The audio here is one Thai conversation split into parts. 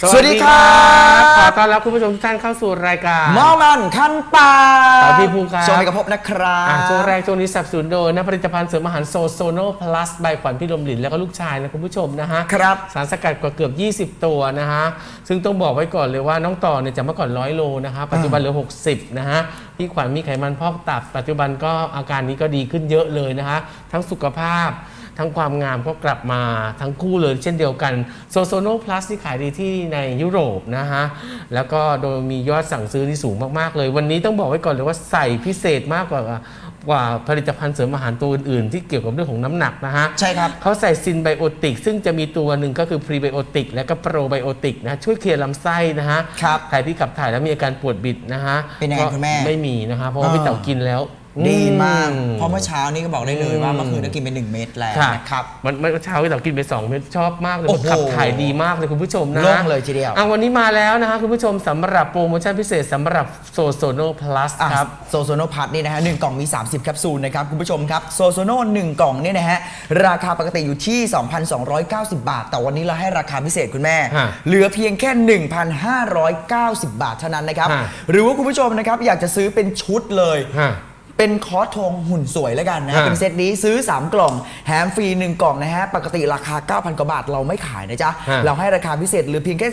สวัสดีครับขอต้อนรับคุณผู้ชมทุกท่านเข้าสู่รายการ เมามันขั้นปากครับพี่ภูครับสวัสดีกับพบนะครัอะบช่วงแรกช่วงนี้สนับสนุนโดยนะผลิตภัณฑ์เสริมอาหารโซโซโนพลัสใบขวัญพี่ลมหลินแล้วก็ลูกชายนะคุณผู้ชมนะฮะ ครับ สารสกัดกว่าเกือบ 20 ตัวนะฮะ ซึ่งต้องบอกไว้ก่อนเลยว่าน้องต่อเนี่ยจากเมื่อก่อน 100 โลนะฮะ ปัจจุบันเหลือ 60 นะฮะ พี่ขวัญมีไขมันพอกตับ ปัจจุบันก็อาการนี้ก็ดีขึ้นเยอะเลยนะฮะ ทั้งสุขภาพ ทั้งความงามก็กลับมาทั้งคู่เลยเช่นเดียวกันโซโซโนพลัสที่ขายดีที่ในยุโรปนะฮะ แล้วก็โดยมียอดสั่งซื้อที่สูงมากๆเลย วันนี้ต้องบอกไว้ก่อนเลยว่าใส่พิเศษมากกว่ากว่าผลิตภัณฑ์เสริมอาหารตัวอื่นๆ ที่เกี่ยวกับเรื่องของน้ำหนักนะฮะ ใช่ครับเขาใส่ซินไบโอติก ซึ่งจะมีตัวหนึ่งก็คือพรีไบโอติก และก็โปรไบโอติกนะช่วยเคลียร์ลำไส้นะฮะครับใครที่ขับถ่ายแล้วมีอาการปวดบิดนะฮะเป็นยังไงคุณแม่ไม่มีนะฮะเพราะว่าอ่าพี่เต๋ากินแล้ว ดีมากอืเพราะเมื่อเช้านี้ก็บอกได้เลยว่าอืมเมื่อคืนได้กินไปหนึ่งเม็ดแล้วค่ะนะครับ มันเมื่อเช้าพี่เต๋ากินไป 2 เม็ดชอบมากเลยโอ้มันโห ขับถ่ายดีมากเลยคุณผู้ชมนะ โล่งเลยทีเดียวอะวันนี้มาแล้วนะฮะคุณผู้ชมสำหรับโปรโมชั่นพิเศษสำหรับโซโซโนพลัสครับ โซโซโนพัทนี่นะฮะหนึ่งกล่องมี 30 แคปซูลนะครับ คุณผู้ชมครับ โซโซโนหนึ่งกล่องเนี่ยนะฮะ ราคาปกติอยู่ที่ 2,290 บาท แต่วันนี้เราให้ราคาพิเศษคุณแม่ ฮะเหลือเพียงแค่ 1,590 บาทเท่านั้นนะครับ ฮะ หรือว่าคุณผู้ชมนะครับ อยากจะซื้อเป็นชุดเลย ฮะ เป็นคอร์สทองหุ่นสวยแล้วกันนะ ฮะเป็นเซตนี้ซื้อ 3 กล่องแถมฟรี 1 กล่องนะฮะ ปกติราคา 9,000 กว่าบาทเราไม่ขายนะจ๊ะ ฮะเราให้ราคาพิเศษเหลือเพียงแค่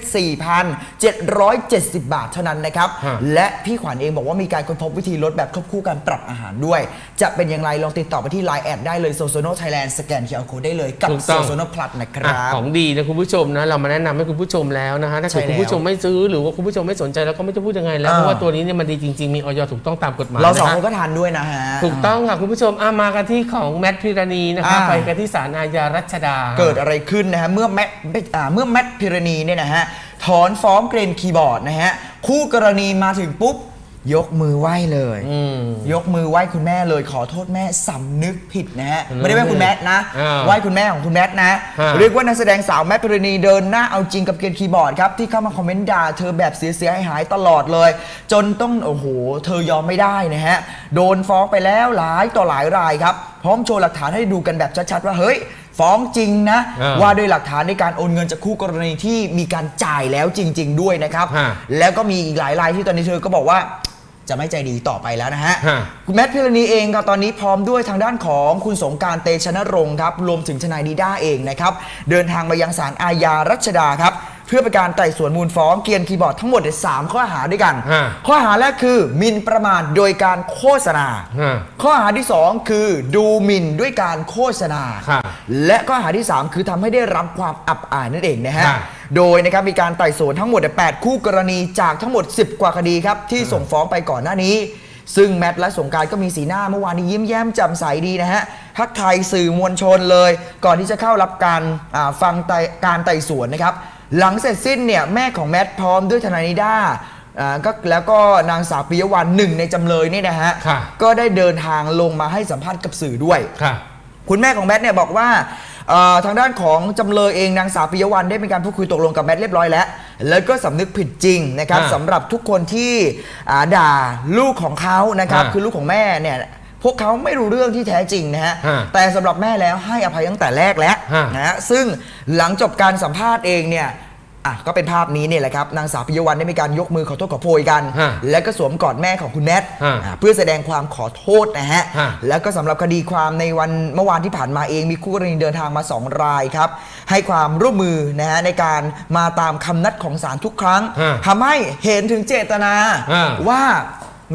4,770 บาทเท่านั้นนะครับ ฮะ และพี่ขวัญเองบอกว่ามีการค้นพบวิธีลดแบบควบคู่การปรับอาหารด้วย จะเป็นอย่างไรลองติดต่อไปที่ Line แอดได้เลยโซโซโนไทยแลนด์สแกนเคอร์โคได้เลยกับถูกโซต้องโซโนพลัสนะคอะรับของดีนะคุณผู้ชมนะเรามาแนะนำให้คุณผู้ชมแล้วนะฮะถ้าเกิดใช่แล้วคุณผู้ชมไม่ซื้อหรือว่าคุณผู้ชมไม่สนใจแล้วก็ไม่จะพูดยังไงแล้วอ่า เพราะว่าตัวนี้เนี่ยมันดีจริงๆมีออยถูกต้องตามกฎหมายเราสองนะคฮะนก็ทานด้วยนะฮะ ถูกต้องค่ะคุณผู้ชมอะมากันที่ของแมทพิรณีนะครับอ่า ไปกันที่ศาลอาญารัชดา เกิดอะไรขึ้นนะฮะเมื่อแมทอ่าเมื่อแมทพิรณีเนี่ยนะฮะถอนฟ้องเกรนคีย์บอร์ดนะฮะคู่กรณีมาถึงปุ๊บ ยกมือไหว้เลย อืม ยกมือไหว้คุณแม่เลยขอโทษแม่สำนึกผิดนะฮะอืมไม่ได้ไหว้คุณแมทนะอ่าไหว้คุณแม่ของคุณแมทนะ ฮะ เรียกว่านักแสดงสาวแมทพิรณีเดินหน้าเอาจริงกับเกรนคีย์บอร์ดครับที่เข้ามาคอมเมนต์ด่าเธอแบบเสียหายหายๆตลอดเลย จนต้องโอ้โห เธอยอมไม่ได้นะฮะ โดนฟ้องไปแล้วหลายต่อหลายรายครับ พร้อมโชว์หลักฐานให้ดูกันแบบชัดๆว่าเฮ้ย ฟ้องจริงนะ อ่าว่าด้วยหลักฐานในการโอนเงินจากคู่กรณีที่มีการจ่ายแล้วจริง ๆ ด้วยนะครับ ฮะ แล้วก็มีอีกหลายรายที่ตอนนี้เธอก็บอกว่า จะไม่ใจดีต่อไปแล้วนะฮะ ฮะ คุณแมทพิรณีเองครับตอนนี้พร้อมด้วยทางด้านของคุณสงกรารเตชะนรงค์ครับรวมถึงทนายดีด้าเองนะครับ เดินทางมายังศาลอาญารัชดาครับเพื่อเป็นการไต่สวนมูลฟ้องเกียนคีย์บอร์ดทั้งหมดเนี่ยสามข้อหาด้วยกัน ฮะข้อหาแรกคือหมิ่นประมาทโดยการโฆษณา ฮะข้อหาที่2คือดูหมิ่นด้วยการโฆษณา ค่ะและข้อหาที่3คือทำให้ได้รับความอับอายนั่นเองนะฮะ ค่ะ โดยนะครับมีการไต่สวนทั้งหมดเนี่ย8คู่กรณีจากทั้งหมด 10 กว่าคดีครับ ที่ส่งฟ้องไปก่อนหน้านี้ ซึ่งแมทและสงกรารก็มีสีหน้าเมื่อวานนี้ยิ้มแย้มแจ่มใสดีนะฮะทักทายสื่อมวลชนเลย ก่อนที่จะเข้ารับการอ่าฟังไต่การไต่สวนนะครับ หลังเสร็จสิ้นเนี่ยแม่ของแมทพร้อมด้วยทนายนิด้าอ่าก็แล้วก็นางสาวปิยวันหนึ่งในจำเลยเนี่ยนะฮะ ค่ะ ก็ได้เดินทางลงมาให้สัมภาษณ์กับสื่อด้วย ค่ะ คุณแม่ของแมทเนี่ยบอกว่าเอ่อทางด้านของจำเลยเองนางสาวปิยวันได้มีการพูดคุยตกลงกับแมทเรียบร้อยแล้ว แล้วก็สำนึกผิดจริงนะครับอ่าสำหรับทุกคนที่อ่าด่าลูกของเขานะครับอ่า คือลูกของแม่เนี่ย พวกเขาไม่รู้เรื่องที่แท้จริงนะฮะอ่าแต่สำหรับแม่แล้วให้อภัยตั้งแต่แรกแล้วอ่านนะฮะ ซึ่งหลังจบการสัมภาษณ์เองเนี่ย อะ ก็เป็นภาพนี้เนี่ยแหละครับ นางสาวปิยวันได้มีการยกมือขอโทษขอโพยกัน ฮะและก็สวมกอดแม่ของคุณแมทฮะอ่าเพื่อแสดงความขอโทษนะฮะ ฮะ แล้วก็สำหรับคดีความในวันเมื่อวานที่ผ่านมาเองมีคู่กรณีเดินทางมา 2 รายครับ ให้ความร่วมมือนะฮะในการมาตามคำนัดของศาลทุกครั้งฮะทำให้เห็นถึงเจตนาฮะ ว่า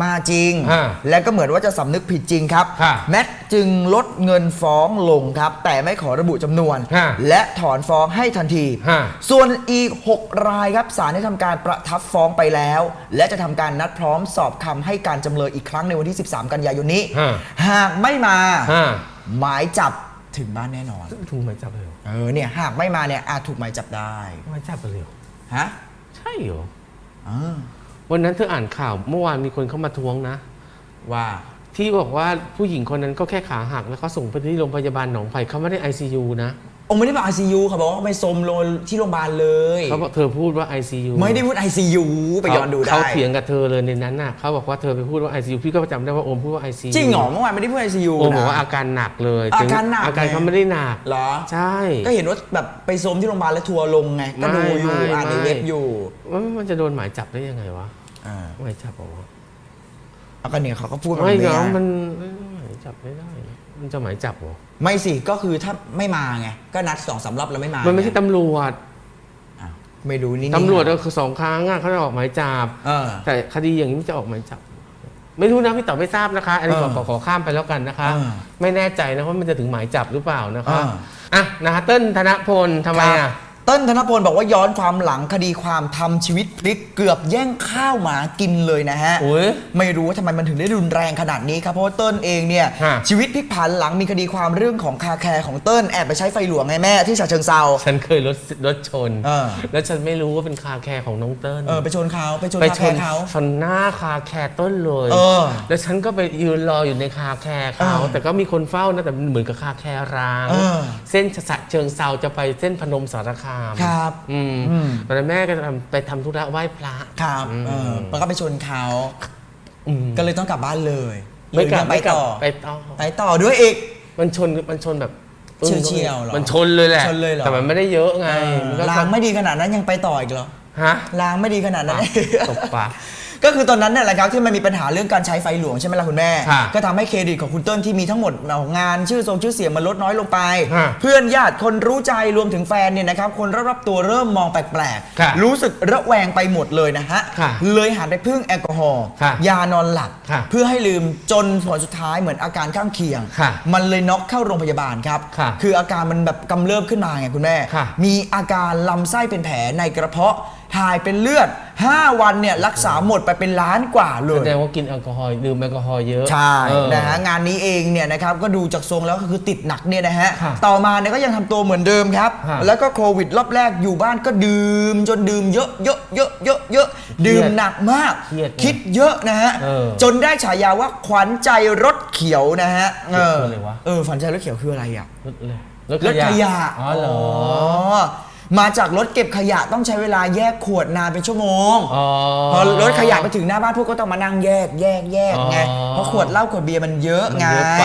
มาจริง ฮะและก็เหมือนว่าจะสำนึกผิดจริงครับ ฮะแมทจึงลดเงินฟ้องลงครับ แต่ไม่ขอระบุจำนวน ฮะและถอนฟ้องให้ทันที ฮะ ส่วนอีก 6 รายครับศาลได้ทำการประทับฟ้องไปแล้ว และจะทำการนัดพร้อมสอบคำให้การจำเลยอีกครั้งในวันที่ 13 กันยายนนี้ ฮะ หากไม่มาฮะหมายจับถึงบ้านแน่นอน ถูกไหมจับเลยเหรอเออเนี่ยหากไม่มาเนี่ยอาจถูกหมายจับได้ไม่จับเลยเหรอฮะใช่เหรอ เออ วันนั้นเธออ่านข่าวเมื่อวานมีคนเข้ามาทวงนะ ว่า ที่บอกว่าผู้หญิงคนนั้นก็แค่ขาหักแล้วเขาส่งไปที่โรงพยาบาลหนองไผ่เขาไม่ได้ ICU นะโอ้ไม่ได้บอก ICU เขาบอกว่าไปสมโรงที่โรงพยาบาลเลยเขาบอกเธอพูดว่า ICU ไม่ได้พูด ICU ไปย้อนดูได้เขาเถียงกับเธอเลยในนั้นน่ะเขาบอกว่าเธอไปพูดว่า ICU พี่ก็จำได้ว่าโอมพูดว่า ICU จริงเหรอเมื่อวานไม่ได้พูด ICU โอมบอกนะว่าอาการหนักเลยอาการหนักอาการไงเขาไม่ได้หนักเหรอใช่ ก็เห็นว่าแบบไปสมที่โรงพยาบาลแล้วทัวร์ลงไงก็ดูอยู่ไม่อ่านในไม่เว็บอยู่ว่ามันจะโดนหมายจับได้ยังไงวะ อ่าหมายจับเหรอวะเอาก็เนี่ยเขาก็พูดมาไม่แบบเหรอนี้มันไม่หมายจับไม่ได้นะมันจะหมายจับเหรอ ไม่สิก็คือถ้าไม่มาไงก็นัดสองสามรอบแล้วไม่มามันไม่ใช่ตำรวจ อ้าวไม่รู้นี่ตำรวจก็คือสองครั้งอะเขาจะออกหมายจับ เออ แต่คดีอย่างนี้มันจะออกหมายจับ ไม่รู้นะพี่ต่อไม่ทราบนะคะ อันนี้ขอเออขอขอข้ามไปแล้วกันนะคะ เออไม่แน่ใจนะว่ามันจะถึงหมายจับหรือเปล่านะคะเอออะนะคะเติ้ลธนพลทำไมครัอะบ เต้นธนพลบอกว่าย้อนความหลังคดีความทำชีวิตพลิกเกือบแย่งข้าวหมากินเลยนะฮะ โอ้ย ไม่รู้ว่าทำไมมันถึงได้รุนแรงขนาดนี้ครับ เพราะว่าเติ้ลเองเนี่ย ฮะชีวิตพลิกผันหลังมีคดีความเรื่องของคาแคร์ของเติ้ลแอบไปใช้ไฟหลวงไงแม่ที่ฉะเชิงเซา ฉันเคยรถรถชน เออ แล้วฉันไม่รู้ว่าเป็นคาแคร์ของน้องเติ้ลเออไปชนเขาไปชนไปคาชแคนร์เขา ชนหน้าคาแคร์ต้นเลย เออแล้วฉันก็ไปยืนรออยู่ในคาแคร์เขาเออแต่ก็มีคนเฝ้านะแต่มันเหมือนกับคาแคร์ร้าง เออ เส้นฉะเชิงเซาจะไปเส้นพนมสารคาม ครับ อืมอืม ตอนนั้นแม่ก็จะทำไปทำธุระไหว้พระ ครับอืม เออแล้วก็ไปชนเขา อืมก็เลยต้องกลับบ้านเลยไม่กลับหรือยังไม่กลับต่อ ไปต่อไปต่อด้วยอีก มันชนมันชนแบบเฉียวๆเหรอมันชนเลยแหละชนเลยเหรอ แต่มันไม่ได้เยอะไงเออมันก็ล้างไม่ดีขนาดนั้นยังไปต่ออีกเหรอฮะล้างไม่ดีขนาดนั้น ตบปาก ก็คือตอนนั้นเนี่ยแหละครับที่มันมีปัญหาเรื่องการใช้ไฟหลวงใช่ไหมล่ะคุณแม่ ค่ะ ก็ทำให้เครดิตของคุณเติ้ลที่มีทั้งหมดของงานชื่อทรงชื่อเสียงมันลดน้อยลงไปค่ะเพื่อนญาติคนรู้ใจรวมถึงแฟนเนี่ยนะครับคนรอบๆตัวเริ่มมองแปลกค่ะรู้สึกระแวงไปหมดเลยนะฮะค่ะเลยหันไปพึ่งแอลกอฮอล์ค่ะยานอนหลับค่ะเพื่อให้ลืมจนผลสุดท้ายเหมือนอาการข้างเคียง ค่ะมันเลยน็อกเข้าโรงพยาบาลครับค่ะคืออาการมันแบบกำเริบขึ้นมาไงคุณแม่ ค่ะ มีอาการลำไส้เป็นแผลในกระเพาะ ถ่ายเป็นเลือด 5 วันเนี่ยรักษาหมดไปเป็นล้านกว่าเลแสย ดงว่ากินแอลกอฮอล์ดื่มแอลกอฮอล์เยอะใช่เออ นะฮะงานนี้เองเนี่ยนะครับก็ดูจากทรงแล้วก็คือติดหนักเนี่ยนะฮะค่ะต่อมาเนี่ยก็ยังทำตัวเหมือนเดิมครับค่ะแล้วก็โควิดรอบแรกอยู่บ้านก็ดื่มจนดื่มเยอะเยอะเยอะเยอะเยอะดื่มหนักมาก เครียดไงคิดเยอะนะฮะเออจนได้ฉายาว่าขวัญใจรถเขียวนะฮะเออคืออะไรวะ เออขวัญใจรถเขียวคืออะไรอะ รถเลยรถขยะอ๋อเหรอ มาจากรถเก็บขยะต้องใช้เวลาแยกขวดนานเป็นชั่วโมง อ๋อ พอรถขยะไปถึงหน้าบ้านพวกก็ต้องมานั่งแยกแยกแยกไง อ๋อเพราะขวดเหล้าขวดเบียร์มันเยอะมันไง เยอะไป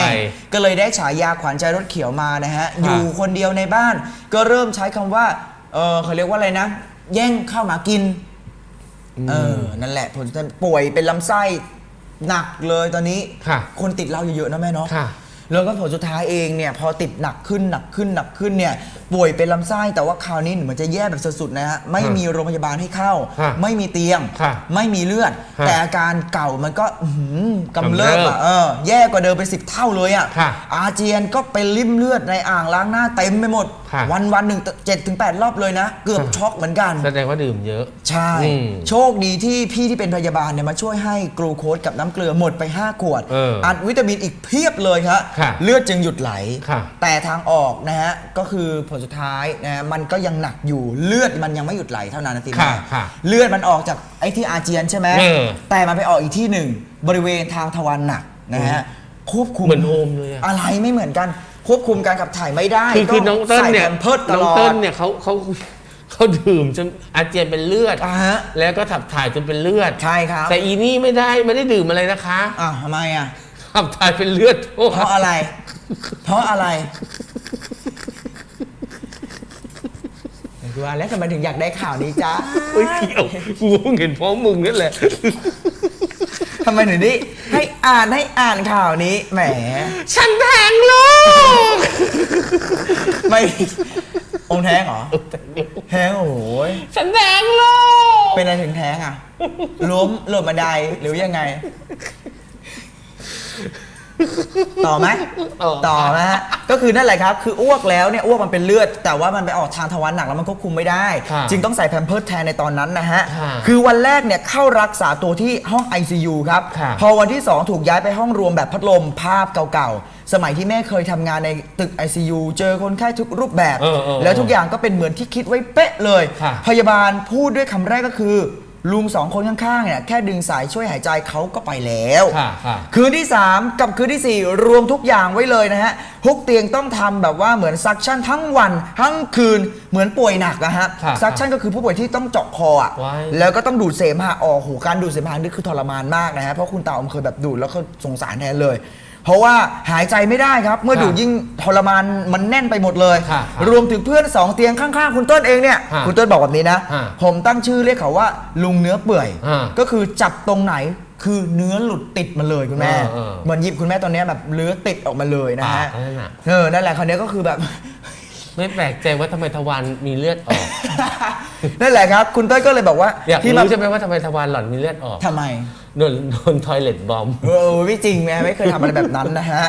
ก็เลยได้ฉายาขวัญใจรถเขียวมานะฮะค่ะอยู่คนเดียวในบ้าน ก็เริ่มใช้คำว่า เออเขาเรียกว่าอะไรนะ แย่งข้าวหมากิน เออ นั่นแหละผลป่วยเป็นลำไส้หนักเลยตอนนี้ ค่ะคนติดเหล้าเยอะๆนะแม่เนาะ ค่ะ แล้วก็ผลสุดท้ายเองเนี่ยพอติดหนักขึ้นหนักขึ้นหนักขึ้นเนี่ยป่วยเป็นลำไส้แต่ว่าคราวนี้เหมือนจะแย่แบบสุดๆนะฮะไม่มีโรงพยาบาลให้เข้า ฮะไม่มีเตียงค่ะไม่มีเลือด ฮะแต่อาการเก่ามันก็อื้อหือกำเริบกำเริอะบเออแย่กว่าเดิมไปสิบเท่าเลยอะค่ะอาเจียนก็เป็นริ่มเลือดในอ่างล้างหน้าเต็มไปหมดค่ะ วันวันๆหนึ่งเจ็ดถึงแปดรอบเลยนะ เกือบค่ะช็อกเหมือนกันแสดงว่าดื่มเยอะ ใช่อืมโชคดีที่พี่ที่เป็นพยาบาลเนี่ยมาช่วยให้กลูโคสกับน้ำเกลือหมดไป 5 ขวดเอออัดวิตามินอีกเพียบเลยครับค่ะเลือดจึงหยุดไหลค่ะแต่ทางออกนะฮะก็คือผลสุดท้ายนะฮะมันก็ยังหนักอยู่เลือดมันยังไม่หยุดไหลเท่านั้นนะทีค่ะแม่ค่ะเลือดมันออกจากไอ้ที่อาเจียนใช่ไหมเออแต่มันไปออกอีกที่หนึ่งบริเวณทางทวารหนักนะฮะควบคุมเหมือนโอมเลยอะอะไรไม่เหมือนกัน ควบคุมการขับถ่ายไม่ได้คือคือน้องเติ้ลเนี่ยใส่แผ่เพิร์ดตน้องลอเติ้ด ลเนี่ยเขาเขาเขาดื่มจนอาเจียนเป็นเลือด อ่าฮะ แล้วก็ขับถ่ายจนเป็นเลือด ใช่ครับแต่อีนี่ไม่ได้ไม่ได้ดื่มอะไรนะคะอ้าวทำไมอะ ขับถ่ายเป็นเลือดโทษเพราะอะไร เพราะอะไรดูว่าแล้วทำไมถึงอยากได้ข่าวนี้จ้าไม่เกี่ยวกูเพิ่งเห็นเพราะมึงนั่นแหละ ทำไมถึงได้ให้อ่านให้อ่านข่าวนี้แหม ฉันแทงลูก ไม่ องค์แท้งเหรอ แท้งโอ้โหยฉันแทงลูก เป็นอะไรถึงแท้งอะล้มหล่นบันไดหรือยังไง ต่อไหมต่อนะฮะก็คือนั่นแหละครับ คืออ้วกแล้วเนี่ยอ้วกมันเป็นเลือด แต่ว่ามันไปออกทางทวารหนักแล้วมันควบคุมไม่ได้ ค่ะจึงต้องใส่แพมเพิร์สแทนในตอนนั้นนะฮะ ค่ะคือวันแรกเนี่ยเข้ารักษาตัวที่ห้อง ICU ครับ ค่ะพอวันที่ 2 ถูกย้ายไปห้องรวมแบบพัดลมภาพเก่าๆ สมัยที่แม่เคยทำงานในตึก ICU เจอคนไข้ทุกรูปแบบ เออเออแล้วทุกอย่างก็เป็นเหมือนที่คิดไว้เป๊ะเลย ค่ะ พยาบาลพูดด้วยคำแรกก็คือ ลุงสองคนข้างๆเนี่ยแค่ดึงสายช่วยหายใจเขาก็ไปแล้ว ค่ะค่ะ คืนที่ 3 กับคืนทีสี่ 4 รวมทุกอย่างไว้เลยนะฮะฮุกเตียงต้องทำแบบว่าเหมือนซักชั่นทั้งวัน ทั้งคืนเหมือนป่วยหนักนะฮะค่ะซักชั่นก็คือผู้ป่วยที่ต้องเจาะคออะว้าย แล้วก็ต้องดูดเสมหะออกโหการดูดเสมหะนี่คือทรมานมากนะฮะเพราะคุณตาอมเคยแบบดูดแล้วก็สงสารแทนเลย เพราะว่าหายใจไม่ได้ครับ เมื่อดูดยิ่งทรมานมันแน่นไปหมดเลย ค่ะค่ะรวมถึงเพื่อนสองเตียงข้างๆ คุณเต้นเองเนี่ย ค่ะคุณเต้นบอกแบบนี้นะ ค่ะผมตั้งชื่อเรียกเขาว่า ลุงเนื้อเปื่อย อ่าก็คือจับตรงไหนคือเนื้อหลุดติดมาเลยคุณแม่เออเออเหมือนหยิบคุณแม่ตอนเนี้ยแบบเลื้อติดออกมาเลยนะปาฮะกนั่นน่ะ เออนั่นแหละคราวเนี้ยก็คือแบบ ไม่แปลกใจว่าทำไมทวารมีเลือดออก นั่นแหละครับ คุณเต้ยก็เลยบอกว่าอยากที่แบบรู้ใช่ไหมว่าทำไมทวารหล่อนมีเลือดออกทำไม โดนโดนทอยเลตบอม เออไม่จริงแม่ไม่เคยทำอะไรแบบนั้นนะฮะ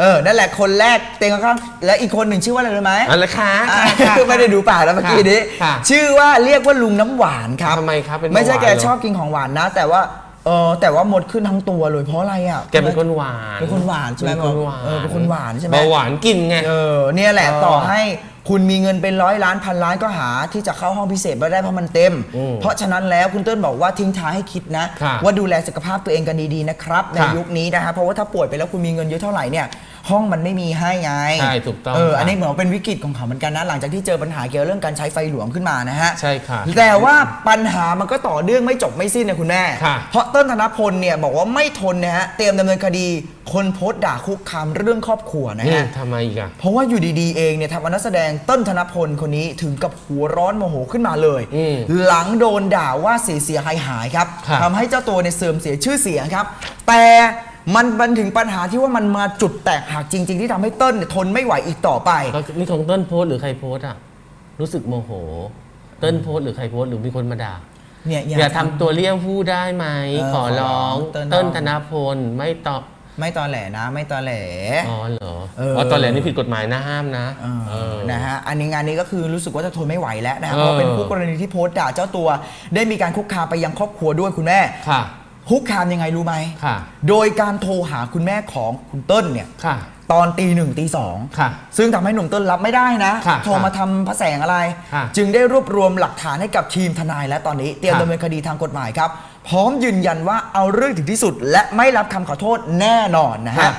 เออ นั่นแหละคนแรกเตียงข้างๆและอีกคนหนึ่งชื่อว่าอะไรรู้ไหมอะไรคะอะค่ะไม่ได้ดูปากแล้วเมื่อกี้นี้ ค่ะชื่อว่าเรียกว่าลุงน้ำหวานครับทำไมครับเป็นไม่ใช่เบาหวานแกเหรอชอบกินของหวานนะ แต่ว่า เออแต่ว่าหมดขึ้นทั้งตัวเลยเพราะอะไรอะแกเป็นคนหวานเป็นคนหวานใช่ไหมเป็นคนหวานเออเป็นคนหวานใช่ไหมเบาหวานกินไงเออเนี่ยแหละเออต่อให้คุณมีเงินเป็นร้อยล้านพันล้านก็หาที่จะเข้าห้องพิเศษไม่ได้เพราะมันเต็มอืมเพราะฉะนั้นแล้วคุณเติ้ลบอกว่าทิ้งท้ายให้คิดนะค่ะว่าดูแลสุขภาพตัวเองกันดีๆนะครับในค่ะยุคนี้นะฮะเพราะว่าถ้าป่วยไปแล้วคุณมีเงินเยอะเท่าไหร่เนี่ย ห้องมันไม่มีให้ไงใช่ถูกต้องเอออันนี้ค่ะเหมือนว่าเป็นวิกฤตของเขาเหมือนกันนะหลังจากที่เจอปัญหาเกี่ยวกับเรื่องการใช้ไฟหลวงขึ้นมานะฮะใช่ค่ะแต่ว่าปัญหามันก็ต่อเนื่องไม่จบไม่สิ้นนะคุณแม่ค่ะเพราะเต้นธนพลเนี่ยบอกว่าไม่ทนนะฮะเตรียมดำเนินคดีคนโพสต์ด่าคุกคามเรื่องครอบครัวนะอืมฮะทำไมอีกอะเพราะว่าอยู่ดีๆเองเนี่ยทางนักแสดงเต้นธนพลคนนี้ถึงกับหัวร้อนโมโหขึ้นมาเลยอืมหลังโดนด่าว่าเสียเสียหายหายๆครับครับทำให้เจ้าตัวเนี่ยเสื่อมเสียชื่อเสียงครับ แต่ มันบันถึงปัญหาที่ว่ามันมาจุดแตกหักจริง ๆ ที่ทำให้เต้นเนี่ยทนไม่ไหวอีกต่อไปก็นี่ของเต้นโพสต์หรือใครโพสต์อะรู้สึกโมโห เต้นโพสต์หรือใครโพสต์หรือมีคนมาด่า เนี่ยอย่าทำ ตัวเลี้ยงผู้ได้ไหม เออขอร้องขอร้องเติ้ล เต้นธนพลไม่ตอบ ไม่ตอแหลนะ ไม่ตอแหล อ๋อเหรอ เอออ๋อตอนแรกนี่ผิดกฎหมายนะห้ามนะเออเออ นะฮะ อันนี้งานนี้ก็คือรู้สึกว่าจะทนไม่ไหวแล้วนะฮะเออเพราะเป็นคู่กรณีที่โพสต์ด่าเจ้าตัว ได้มีการคุกคามไปยังครอบครัวด้วยคุณแม่ ค่ะ คุกคามยังไงรู้ไหมค่ะ โดยการโทรหาคุณแม่ของคุณเติ้ลเนี่ย ค่ะ ตอนตีหนึ่งตีสองค่ะซึ่งทำให้หนุ่มเติ้ลรับไม่ได้นะ ค่ะโทรมาทำพระแสงอะไร ค่ะจึงได้รวบรวมหลักฐานให้กับทีมทนายและตอนนี้เตรียมค่ะ ดำเนินคดีทางกฎหมายครับ พร้อมยืนยันว่าเอาเรื่องถึงที่สุด และไม่รับคำขอโทษแน่นอนนะค่ะฮะ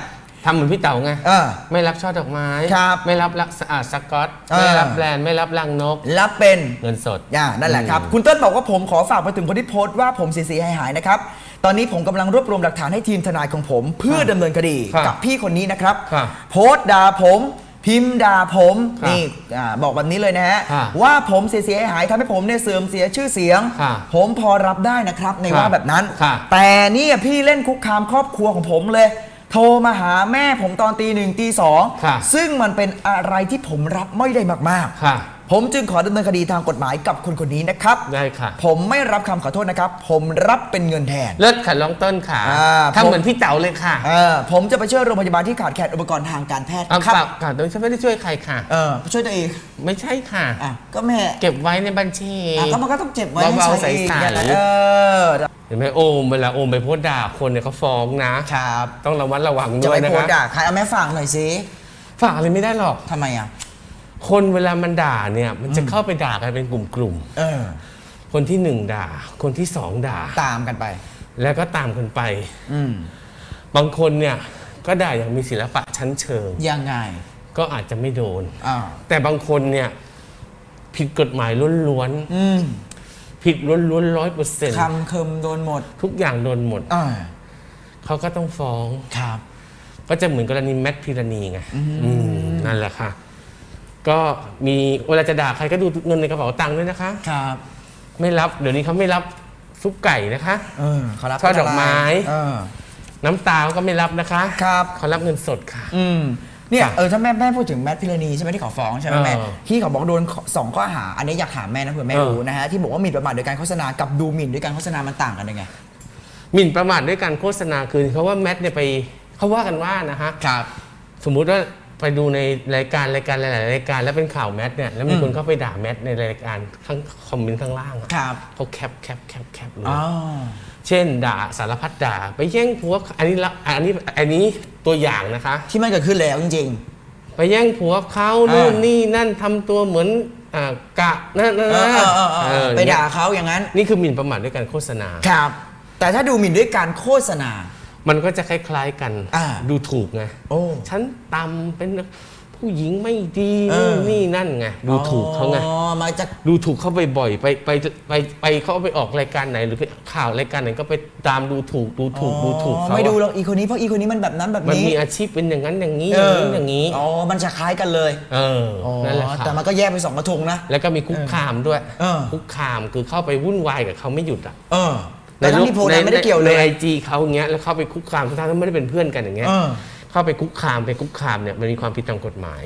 ทำเหมือนพี่เต๋าไง เออ ไม่รับช่อดอกไม้ ครับ ไม่รับลักสะอาดสกอตเออไม่รับแบรนด์ ไม่รับลังนก รับเป็นเงินสด อ่านั่นแหละครับอืมคุณเติ้ลบอกว่าผมขอฝากไปถึงคนที่โพสต์ว่าผมเสียหายหายๆนะครับ ตอนนี้ผมกำลังรวบรวมหลักฐานให้ทีมทนายของผม เพื่อดำเนินคดีครับกับพี่คนนี้นะครับ ครับโพสต์ด่าผม พิมพ์ด่าผมครับนี่อ่าบอกแบบนี้เลยนะฮะครับว่าผมเสียหายหายๆทำให้ผมเนี่ยเสื่อมเสียชื่อเสียง ครับผมพอรับได้นะครับในครับว่าแบบนั้นครับแต่เนี่ยพี่เล่นคุกคามครอบครัวของผมเลย โทรมาหาแม่ผมตอนตีหนึ่งตีสองครับซึ่งมันเป็นอะไรที่ผมรับไม่ได้มากๆ ค่ะ ผมจึงขอดำเนินคดีทางกฎหมายกับคนคนนี้นะครับ ได้ค่ะ ผมไม่รับคำขอโทษนะครับ ผมรับเป็นเงินแทน เลิศค่ะร้องต้นค่ะอ่า ทำเหมือนพี่เต๋าเลยค่ะเออผมจะไปช่วยโรงพยาบาลที่ขาดแคลนอุปกรณ์ทางการแพทย์เอาครับเปล่าค่ะโดยฉันไม่ได้ช่วยใครค่ะ เออช่วยตัวเองไม่ใช่ค่ะ อะก็แม่เก็บไว้ในบัญชี อะก็มันก็ต้องเจ็บไว้ให้เบาๆใช้เองใสๆ อย่างนั้นเออเห็นไหมโอมเวลาโอมไปโพสต์ด่าคนเนี่ยเขาฟ้องนะ ครับต้องระมัดระวังจะด้วไปยนะโพสคะต์ด่าใครเอาแม่ฝากหน่อยสิฝากอะไรไม่ได้หรอกทำไมอะ คนเวลามันด่าเนี่ย มันจะเข้าไปด่ากันเป็นกลุ่มเออ ๆ คนที่หนึ่งด่า คนที่สองด่า ตามกันไป แล้วก็ตามกันไป อืมบางคนเนี่ยก็ด่าอย่างมีศิลปะชั้นเชิง ยังไงก็อาจจะไม่โดน อ่าแต่บางคนเนี่ยผิดกฎหมายล้วนอืมๆผิดล้วนๆร้อยเปอร์เซ็นต์คำเคิมโดนหมดทุกอย่างโดนหมด อ่าเขาก็ต้องฟ้อง ครับ ก็จะเหมือนกรณีแมทพิรณีไงอืมนั่นแหละค่ะ ก็มีเวลาจะด่าใครก็ดูเงินในกระเป๋าตังค์ด้วยนะคะ ครับ ไม่รับเดี๋ยวนี้เขาไม่รับซุปไก่นะคะ เออเขารับช่อดอกไม้ เออ น้ำตาก็ไม่รับนะคะครับ เขารับเงินสดค่ะ อืมเนี่ยค่ะเออถ้าแม่แม่พูดถึงแมทพิรณีใช่ไหมที่เขาฟ้องใช่ไหมแม่เออที่เขาบอกโดนสองข้อหา อันนี้อยากถามแม่นะเผื่อแม่เออ รู้นะฮะที่บอกว่าหมิ่นประมาทโดยการโฆษณากับดูหมิ่นด้วยการโฆษณามันต่างกันยังไง หมิ่นประมาทด้วยการโฆษณาคือเขาว่าแมทเนี่ยไปเขาว่ากันว่านะฮะ ครับ สมมุติว่า ไปดูในรายการรายการหลายๆรายการแล้วเป็นข่าวแมทเนี่ยแล้วมีอืมคนเข้าไปด่าแมทในรายการข้างคอมเมนต์ข้างล่างอะครับเขาแคปแคปแคปแคปเลยอ๋อเช่นด่าสารพัดด่า ไปแย่งผัวอันนี้ละอันนี้อันนี้ตัวอย่างนะคะ ที่มันเกิดขึ้นแล้วจริง ไปแย่งผัวเขาอ่า นู่นู่นนี่นั่นทำตัวเหมือนอ่ากะนั่นนะเออเออเออเออเออไปด่าเขาอย่างนั้น นี่คือหมิ่นประมาทด้วยการโฆษณา ครับ แต่ถ้าดูหมิ่นด้วยการโฆษณา มันก็จะคล้ายๆกัน อ่า ดูถูกไง โอ้ ฉันต่ำเป็นผู้หญิงไม่ดีเออนี่นั่นไงดูถูกเขาไง อ๋อมาจาก ดูถูกเขาไปบ่อยไปไปไปไปเขาไปออกรายการไหนหรือไปข่าวรายการไหนก็ไปตามดูถูกดูถูกดูถูกอ๋อเขาไม่ดูหรอะอกอีคนนี้เพราะอีคนนี้มันแบบนั้นแบบมันนี้มีอาชีพเป็นอย่างนั้นอย่างนี้อเอย่างอนี้อย่างนี้ อ๋อ มันจะคล้ายกันเลยเอออ๋อนั่นแหละค่ะแต่มันก็แยกเป็นสองกระทงนะ แล้วก็มีคุกคามด้วย เออ คุกคามคือเข้าไปวุ่นวายกับเขาไม่หยุดอะ เออ แต่ทั้งที่โพลนั้นไม่ได้เกี่ยวเลในยไอจีเขาอย่างเงี้ยแล้วเข้าไปคุกคามทั้งๆที่ไม่ได้เป็นเพื่อนกันอย่างเงี้ยเออเข้าไปคุกคามไปคุกคามเนี่ยมันมีความผิดตามกฎหมาย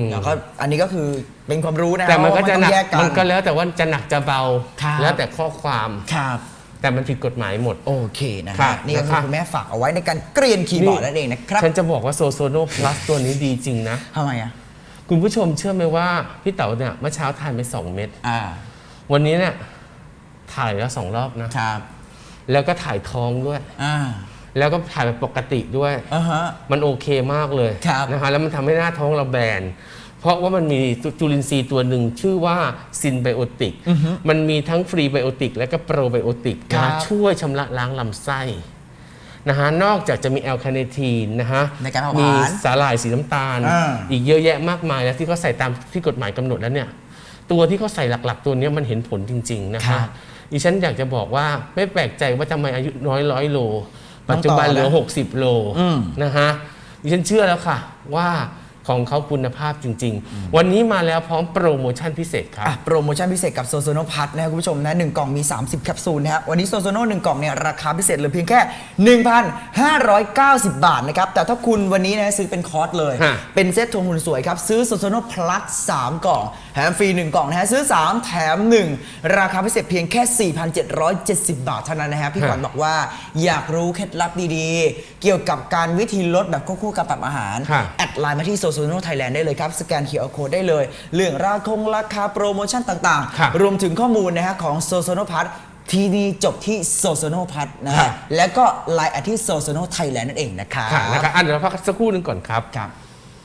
มแล้วก็อันนี้ก็คือเป็นความรู้นะแต่มันก็ว่าจะต้หอนังกแยกกันมันก็แล้วแต่ว่าจะหนักจะเบาครับแล้วแต่ข้อความครับแต่มันผิดกฎหมายหมด โอเคนะครัฮะบนี่ก็คือนะครับคุณแม่ฝากเอาไว้ในการเกรียนคีย์บอร์ดนั่นเองนะครับฉันจะบอกว่าโซโซโนพลัสตัวนี้ดีจริงนะทำไมอะคุณผู้ชมเชื่อไหมว่า พี่เต๋าเนี่ยเมื่อเช้าทานไปสองเม็ดอ่าวันนี้เนี่ย ถ่ายแล้วสองรอบนะ ครับ แล้วก็ถ่ายท้องด้วย อ่า แล้วก็ถ่ายแบบปกติด้วย อ่าฮะ มันโอเคมากเลยครับนะคะแล้วมันทำให้หน้าท้องเราแบน เพราะว่ามันมีจุลินทรีย์ตัวหนึ่งชื่อว่าซินไบโอติก มันมีทั้งฟรีไบโอติก และก็โปรไบโอติกครันะบ ช่วยชำระล้างลำไส้นะฮะนอกจากจะมีแอลคาเนทีนนะฮะในการเผาผลาญมีสาหร่ายสีน้ำตาลอ่าอีกเยอะแยะมากมายนะที่เขาใส่ตามที่กฎหมายกำหนดแล้วเนี่ย ตัวที่เขาใส่หลัก ๆ ตัวเนี้ยมันเห็นผลจริง ๆ นะครัคะบ ดิฉันอยากจะบอกว่าไม่แปลกใจว่าทำไมอายุน้อยร้อยโล ปัจจุบันน้องต่อนะเหลือ 60 โลอืม นะฮะดิฉันเชื่อแล้วค่ะ ว่าของเขาคุณภาพจริง ๆ วันนี้มาแล้วพร้อมโปรโมชั่นพิเศษครับ อะโปรโมชั่นพิเศษกับโซโซโนพัทนะครับคุณผู้ชมนะหนึ่งกล่องมี 30 แคปซูลนะฮะวันนี้โซโซโนหนึ่งกล่องเนี่ยราคาพิเศษเหลือเพียงแค่ 1,590 บาทนะครับ แต่ถ้าคุณวันนี้นะซื้อเป็นคอร์สเลย ฮะ เป็นเซ็ตทวงหุ่นสวยครับ ซื้อโซโซโนพลัส3กล่องแถมฟรี 1 กล่องนะฮะซื้อ 3 แถม 1 ราคาพิเศษเพียงแค่ 4,770 บาทเท่านั้นนะฮะพี่ขวัญบอกว่าอยากรู้เคล็ดลับดีๆ เกี่ยวกับการวิธีลดแบบควบคู่กับปรับอาหาร ค่ะ แอดไลน์มาที่โซโซโนไทยแลนด์ได้เลยครับ สแกน QR Code ได้เลย เรื่องราคงราคาโปรโมชั่นต่างครับๆ รวมถึงข้อมูลนะฮะของโซโซโนพัทที่นี่จบที่โซโซโนพัทนะครัฮะบ แล้วก็ไลน์แอดที่โซโซโนไทยแลนด์นั่นเองนะครับ ค่ะนะครับอันเดี๋ยวเราพักสักครู่หนึงก่อนครับ ครับ